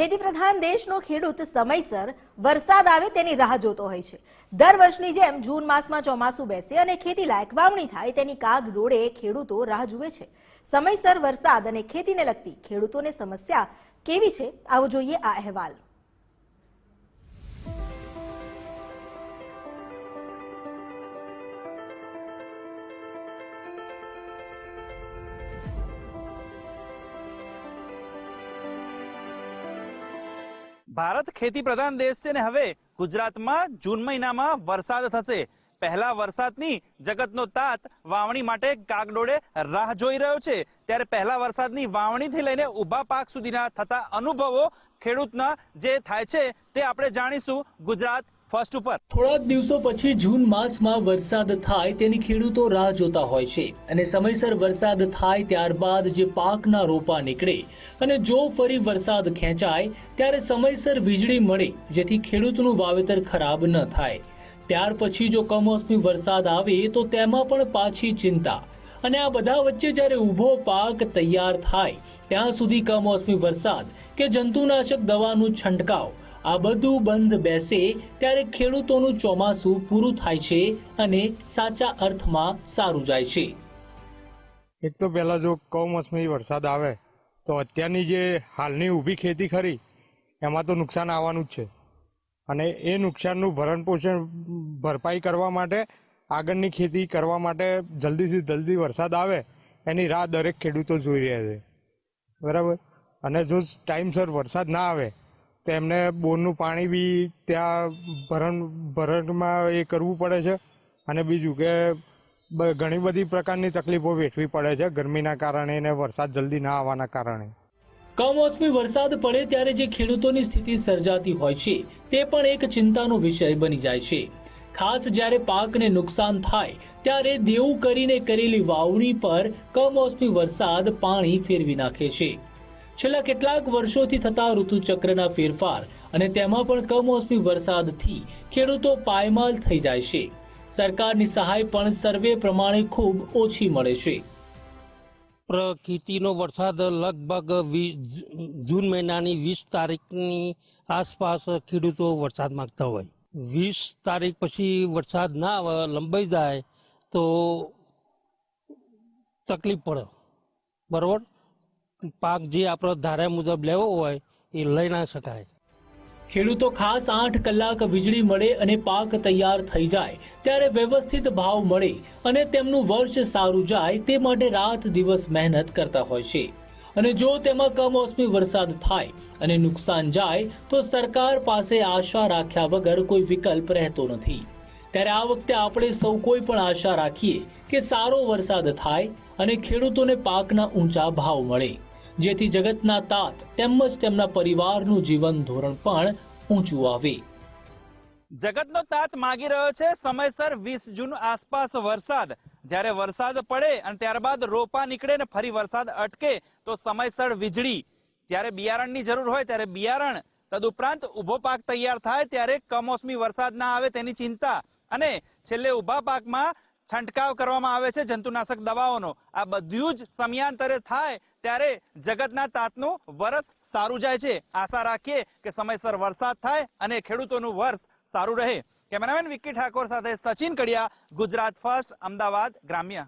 ખેતી પ્રધાન દેશનો ખેડૂત સમયસર વરસાદ આવે તેની રાહ જોતો હોય છે. દર વર્ષની જેમ જૂન માસમાં ચોમાસું બેસે અને ખેતી લાયક વાવણી થાય તેની કાગ રોડે ખેડૂતો રાહ જુએ છે. સમયસર વરસાદ અને ખેતીને લગતી ખેડૂતોને સમસ્યા કેવી છે? આવો જોઈએ આ અહેવાલ. ભારત ખેતી પ્રધાન દેશ છે ને હવે ગુજરાતમાં જૂન મહિનામાં વરસાદ થશે. પહેલા વરસાદની જગતનો તાત વાવણી માટે કાગડોળે રાહ જોઈ રહ્યો છે. ત્યારે પહેલા વરસાદની વાવણીથી લઈને ઊભા પાક સુધીના થતા અનુભવો ખેડૂતના જે થાય છે તે આપણે જાણીશું. ગુજરાત ફર્સ્ટ ઉપર. થોડાક દિવસો પછી જૂન માસમાં વરસાદ થાય તેની ખેડૂતો રાહ જોતા હોય છે અને સમયસર વરસાદ થાય ત્યારબાદ જે પાકના રોપા નીકળે અને જો ફરી વરસાદ ખેંચાય, ત્યારે સમયસર વીજળી મળે, જેથી ખેડૂતનું વાવેતર ખરાબ ન થાય. ત્યાર પછી જો કમોસમી વરસાદ આવે, તો તેમાં પણ પાછી ચિંતા. અને આ બધા વચ્ચે જ્યારે ઊભો પાક તૈયાર થાય, ત્યાં સુધી કમોસમી વરસાદ કે જંતુનાશક દવાનું છંટકાવ આ બધું બંધ બેસે ત્યારે ખેડૂતોનું ચોમાસું પૂરું થાય છે અને સાચા અર્થમાં સારું જાય છે. એક તો પહેલાં જો કમોસમી વરસાદ આવે, તો અત્યારની જે હાલની ઊભી ખેતી ખરી, એમાં તો નુકસાન આવવાનું જ છે. અને એ નુકસાનનું ભરણ પોષણ ભરપાઈ કરવા માટે, આગળની ખેતી કરવા માટે જલ્દીથી જલ્દી વરસાદ આવે, એની રાહ દરેક ખેડૂતો જોઈ રહ્યા છે. બરાબર? અને જો ટાઈમસર વરસાદ ના આવે તો એમને બોરનું પાણી બી ત્યાં ભરણ, ભરણમાં એ કરવું પડે છે. અને બીજું કે ઘણી બધી પ્રકારની તકલીફો વેઠવી પડે છે ગરમીના કારણે ને વરસાદ જલ્દી ના આવવાના કારણે. કમોસમી વરસાદ પડે ત્યારે જે ખેડૂતોની સ્થિતિ સર્જાતી હોય છે, તે પણ એક ચિંતાનો વિષય બની જાય છે. ખાસ જ્યારે પાકને નુકસાન થાય, ત્યારે દેવું કરીને કરેલી વાવણી પર કમોસમી વરસાદ પાણી ફેરવી નાખે છે. છેલ્લા કેટલાક વર્ષોથી થતા ઋતુચક્રના ફેરફાર અને તેમાં પણ કમોસમી વરસાદથી ખેડૂતો પાયમાલ થઈ જાય છે. સરકારની સહાય પણ સર્વે પ્રમાણે ખૂબ ઓછી મળે છે. પ્રકૃતિનો વરસાદ લગભગ જૂન મહિનાની વીસ તારીખની આસપાસ ખેડૂતો વરસાદ માગતા હોય. વીસ તારીખ પછી વરસાદ ના આવે, લંબાઈ જાય તો તકલીફ પડે. બરાબર? પાક જે આપણો ધારા મુજબ લેવો હોય એ લઈ ના શકાય. ખેડૂતો ખાસ આઠ કલાક વીજળી મળે અને પાક તૈયાર થઈ જાય, ત્યારે વ્યવસ્થિત ભાવ મળે અને તેમનું વર્ષ સારું જાય તે માટે રાત દિવસ મહેનત કરતા હોય છે. અને જો તેમાં કમોસમી વરસાદ થાય અને નુકસાન જાય, તો સરકાર પાસે આશા રાખ્યા વગર કોઈ વિકલ્પ રહેતો નથી. ત્યારે આ વખતે આપણે સૌ કોઈ પણ આશા રાખીએ કે સારો વરસાદ થાય અને ખેડૂતોને પાકના ઊંચા ભાવ મળે. જેથી જગતના તાત તેમજ તેમના પરિવારનું જીવન ધોરણ પણ ઊંચું આવે. જગતનો તાત માગી રહ્યો છે સમયસર વીસ જૂન આસપાસ વરસાદ. જ્યારે વરસાદ પડે અને ત્યારબાદ રોપા નીકળે ને ફરી વરસાદ અટકે, તો સમયસર વીજળી. જ્યારે બિયારણની જરૂર હોય ત્યારે બિયારણ તદુપરાંત ઊભો પાક તૈયાર થાય, ત્યારે કમોસમી વરસાદ ના આવે તેની ચિંતા. અને છેલ્લે ઊભા પાકમાં છંટકાવ કરવામાં આવે છે જંતુનાશક દવાઓનો. આ બધું જ સમયાંતરે થાય ત્યારે જગતના તાતનું વરસ સારું જાય છે. આશા રાખીએ કે સમયસર વરસાદ થાય અને ખેડૂતોનું વર્ષ સારું રહે. કેમેરામેન વિક્કી ઠાકોર સાથે સચિન કડિયા, ગુજરાત ફર્સ્ટ, અમદાવાદ ગ્રામ્ય.